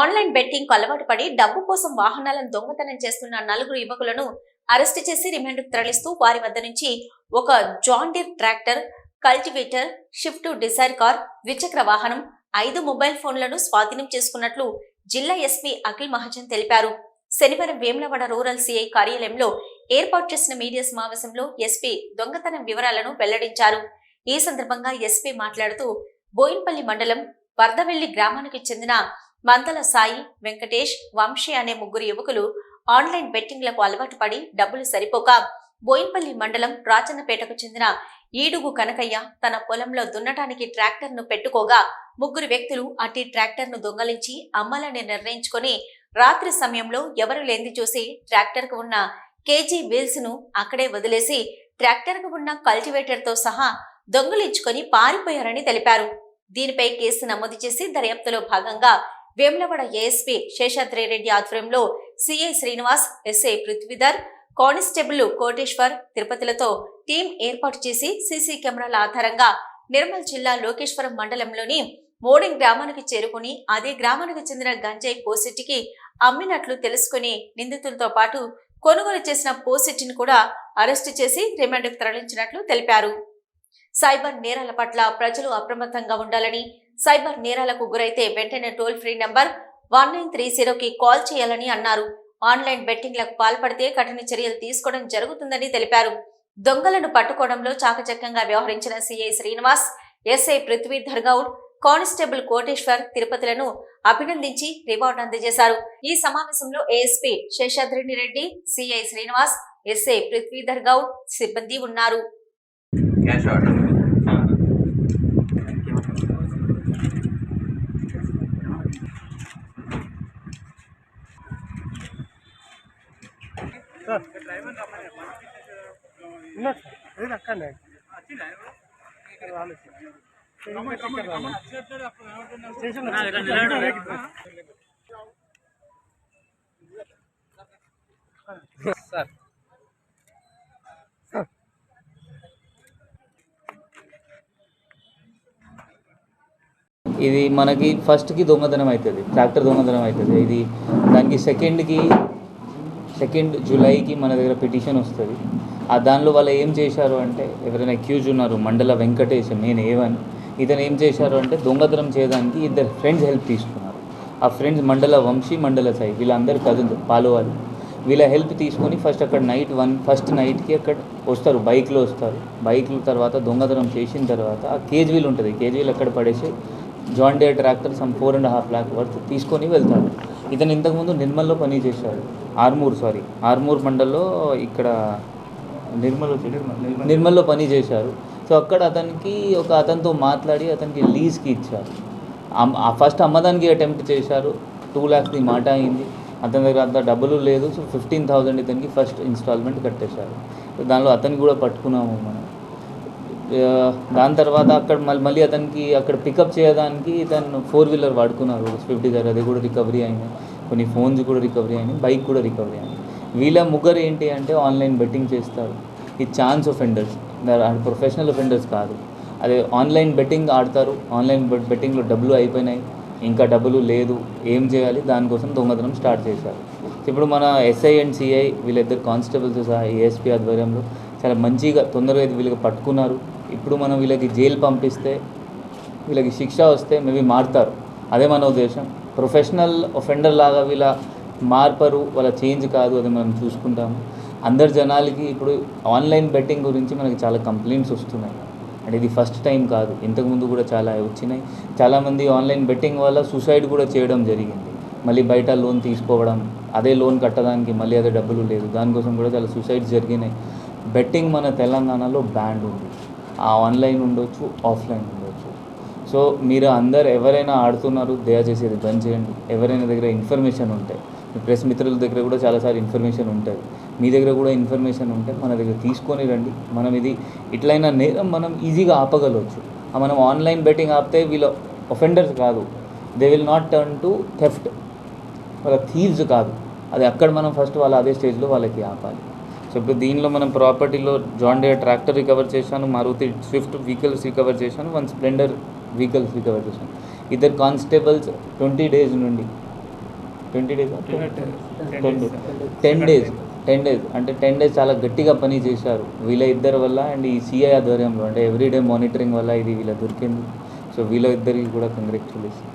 Online betting అలవాటు పడి డబ్బు కోసం వాహనాలను దొంగతనం చేస్తున్న నలుగురు యువకులను అరెస్టు చేసి రిమాండ్కు తరలిస్తూ వారి వద్ద నుంచి ఒక John Deere tractor cultivator Swift Dzire car ద్విచక్ర వాహనం ఐదు మొబైల్ ఫోన్లను స్వాధీనం చేసుకున్నట్లు జిల్లా ఎస్పీ అఖిల్ మహాజన్ తెలిపారు. శనివారం వేములవాడ రూరల్ సిఐ కార్యాలయంలో ఏర్పాటు చేసిన మీడియా సమావేశంలో ఎస్పీ దొంగతనం వివరాలను వెల్లడించారు. ఈ సందర్భంగా ఎస్పీ మాట్లాడుతూ బోయిన్పల్లి మండలం వరదవెల్లి గ్రామానికి చెందిన మందల సాయి వెంకటేష్ వంశీ అనే ముగ్గురు యువకులు ఆన్లైన్ బెట్టింగ్లకు అలవాటు పడి డబ్బులు సరిపోక బోయిన్పల్లి మండలం రాచన్నపేటకు చెందిన ఈడుగు కనకయ్య తన పొలంలో దున్నటానికి ట్రాక్టర్ను పెట్టుకోగా ముగ్గురు వ్యక్తులు అట్టి ట్రాక్టర్ను దొంగలించి అమ్మాలని నిర్ణయించుకొని రాత్రి సమయంలో ఎవరు లేంది చూసి ట్రాక్టర్కు ఉన్న కేజీ వీల్స్ను అక్కడే వదిలేసి ట్రాక్టర్కు ఉన్న కల్టివేటర్తో సహా దొంగలించుకొని పారిపోయారని తెలిపారు. దీనిపై కేసు నమోదు చేసి దర్యాప్తులో భాగంగా వేములవాడ ఏఎస్పీ శేషాద్రిరెడ్డి ఆధ్వర్యంలో CI Srinivas SI Prithvidhar constable Koteshwar తిరుపతిలతో team ఏర్పాటు చేసి సీసీ కెమెరాల ఆధారంగా నిర్మల్ జిల్లా లోకేశ్వరం మండలంలోని మోడింగ్ గ్రామానికి చేరుకుని అదే గ్రామానికి చెందిన గంజాయి పోసిటికి అమ్మినట్లు తెలుసుకుని నిందితులతో పాటు కొనుగోలు చేసిన పోసిటిని కూడా అరెస్టు చేసి రిమాండ్కు తరలించినట్లు తెలిపారు. సైబర్ నేరాల పట్ల ప్రజలు అప్రమత్తంగా ఉండాలని సైబర్ నేరాలకు గురైతే వెంటనే toll free number one nine three జీరోకి కాల్ చేయాలని అన్నారు. ఆన్లైన్ బెట్టింగ్లకు పాల్పడితే కఠిన చర్యలు తీసుకోవడం జరుగుతుందని తెలిపారు. దొంగలను పట్టుకోవడంలో చాకచక్యంగా వ్యవహరించిన CI Srinivas SI Prithvidhar Goud constable Koteshwar తిరుపతిలను అభినందించి రివార్డు అందజేశారు. ఈ సమావేశంలో ఏఎస్పీ శేషాద్రిని రెడ్డి సిఐ శ్రీనివాస్ ఎస్ఐ పృథ్వీధర్ గౌడ్ సిబ్బంది ఉన్నారు. సార్ అక్కడనే రాలేదు సార్ ఇది మనకి ఫస్ట్కి దొంగతనం అవుతుంది ట్రాక్టర్ దొంగతనం అవుతుంది. ఇది దానికి సెకండ్కి సెకండ్ జూలైకి మన దగ్గర పిటిషన్ వస్తుంది. ఆ దానిలో వాళ్ళు ఏం చేశారు అంటే ఎవరైనా అక్యూజ్ ఉన్నారు మండల వెంకటేష్ నేను ఏవన్ ఇతను ఏం చేశారు అంటే దొంగతనం చేయడానికి ఇద్దరు ఫ్రెండ్స్ హెల్ప్ తీసుకున్నారు. ఆ ఫ్రెండ్స్ మండల వంశీ మండల సాయి వీళ్ళందరూ కదులు పాలువాలి. వీళ్ళ హెల్ప్ తీసుకొని ఫస్ట్ అక్కడ నైట్ వన్ ఫస్ట్ నైట్కి అక్కడ వస్తారు బైక్లో వస్తారు. బైక్ల తర్వాత దొంగతనం చేసిన తర్వాత ఆ కేజీవీల్ ఉంటుంది. కేజ్ అక్కడ పడేసి John Deere tractor some four and half lakh worth తీసుకొని వెళ్తారు. ఇతను ఇంతకుముందు నిర్మల్లో పని చేశాడు. ఆర్మూర్ సారీ ఆర్మూర్ మండల్లో ఇక్కడ నిర్మల్ నిర్మల్లో పని చేశారు. సో అక్కడ అతనికి ఒక అతనితో మాట్లాడి అతనికి లీజ్కి ఇచ్చారు. ఆ ఫస్ట్ అమ్మదానికి అటెంప్ట్ చేశారు. టూ ల్యాక్స్ది మాట అయింది. అతని దగ్గర అంత డబ్బులు లేదు. సో ఫిఫ్టీన్ థౌజండ్ ఇతనికి ఫస్ట్ ఇన్స్టాల్మెంట్ కట్టేశారు. సో దానిలో అతనికి కూడా పట్టుకున్నాము మనం. దాని తర్వాత అక్కడ మళ్ళీ మళ్ళీ అతనికి అక్కడ పికప్ చేయడానికి తను ఫోర్ వీలర్ వాడుకున్నారు. స్విఫ్ట్ గారు అది కూడా రికవరీ అయింది కొన్ని ఫోన్స్ కూడా రికవరీ అయినాయి. బైక్ కూడా రికవరీ అయింది వీళ్ళ ముగ్గురు ఏంటి అంటే ఆన్లైన్ బెట్టింగ్ చేస్తారు. ఈ ఛాన్స్ ఒఫెండర్స్ ప్రొఫెషనల్ ఒఫెండర్స్ కాదు. అదే ఆన్లైన్ బెట్టింగ్ ఆడతారు. ఆన్లైన్ బెట్టింగ్లో డబ్బులు అయిపోయినాయి. ఇంకా డబ్బులు లేదు. ఏం చేయాలి? దానికోసం దొంగతనం స్టార్ట్ చేశారు. ఇప్పుడు మన ఎస్ఐ అండ్ సిఐ వీళ్ళిద్దరు కానిస్టేబుల్స్ సహా ఏఎస్పీ ఆధ్వర్యంలో చాలా మంచిగా తొందరగా అయితే వీళ్ళకి పట్టుకున్నారు. ఇప్పుడు మనం వీళ్ళకి జైలు పంపిస్తే వీళ్ళకి శిక్ష వస్తే మేబీ మారుతారు. అదే మన ఉద్దేశం. ప్రొఫెషనల్ ఒఫెండర్ లాగా వీళ్ళ మార్పరు వాళ్ళ చేంజ్ కాదు అది మనం చూసుకుంటాము. అందరు జనాలకి ఇప్పుడు ఆన్లైన్ బెట్టింగ్ గురించి మనకి చాలా కంప్లైంట్స్ వస్తున్నాయి. అంటే ఇది ఫస్ట్ టైం కాదు. ఇంతకుముందు కూడా చాలా వచ్చినాయి. చాలామంది ఆన్లైన్ బెట్టింగ్ వల్ల సూసైడ్ కూడా చేయడం జరిగింది. మళ్ళీ బయట లోన్ తీసుకోవడం అదే లోన్ కట్టడానికి మళ్ళీ అదే డబ్బులు లేదు. దానికోసం కూడా చాలా సూసైడ్స్ జరిగినాయి. బెట్టింగ్ మన తెలంగాణలో బ్యాండ్ ఉంది. ఆన్లైన్ ఉండొచ్చు ఆఫ్లైన్ ఉండొచ్చు. సో మీరు అందరు ఎవరైనా ఆడుతున్నారు దయచేసి ఇది బంద్ చేయండి. ఎవరైనా దగ్గర ఇన్ఫర్మేషన్ ఉంటే మీ ప్రెస్ మిత్రుల దగ్గర కూడా చాలాసార్లు ఇన్ఫర్మేషన్ ఉంటుంది. మీ దగ్గర కూడా ఇన్ఫర్మేషన్ ఉంటే మన దగ్గర తీసుకొని రండి. మనం ఇది ఇట్లయినా నేరం మనం ఈజీగా ఆపగలవచ్చు. మనం ఆన్లైన్ బెట్టింగ్ ఆపితే వీళ్ళు ఒఫెండర్స్ కాదు. They will not turn to theft వాళ్ళ థీవ్స్ కాదు. అది అక్కడ మనం ఫస్ట్ వాళ్ళ అదే స్టేజ్లో వాళ్ళకి ఆపాలి. సో ఇప్పుడు దీనిలో మనం ప్రాపర్టీలో జాన్ డే ట్రాక్టర్ రికవర్ చేశాను మారుతి స్విఫ్ట్ వెహికల్స్ రికవర్ చేశాను వన్ స్ప్లెండర్ వెహికల్స్ రికవర్ చేశాను. ఇద్దరు కానిస్టేబుల్స్ ట్వంటీ డేస్ నుండి. Twenty days ten days ten days ten days అంటే టెన్ డేస్ చాలా గట్టిగా పని చేశారు. వీళ్ళ ఇద్దరి వల్ల అండ్ ఈ సిఐ ఆధ్వర్యంలో అంటే ఎవ్రీడే మానిటరింగ్ వల్ల ఇది వీళ్ళ దొరికింది. సో వీళ్ళ ఇద్దరికి కూడా కంగ్రాచులేషన్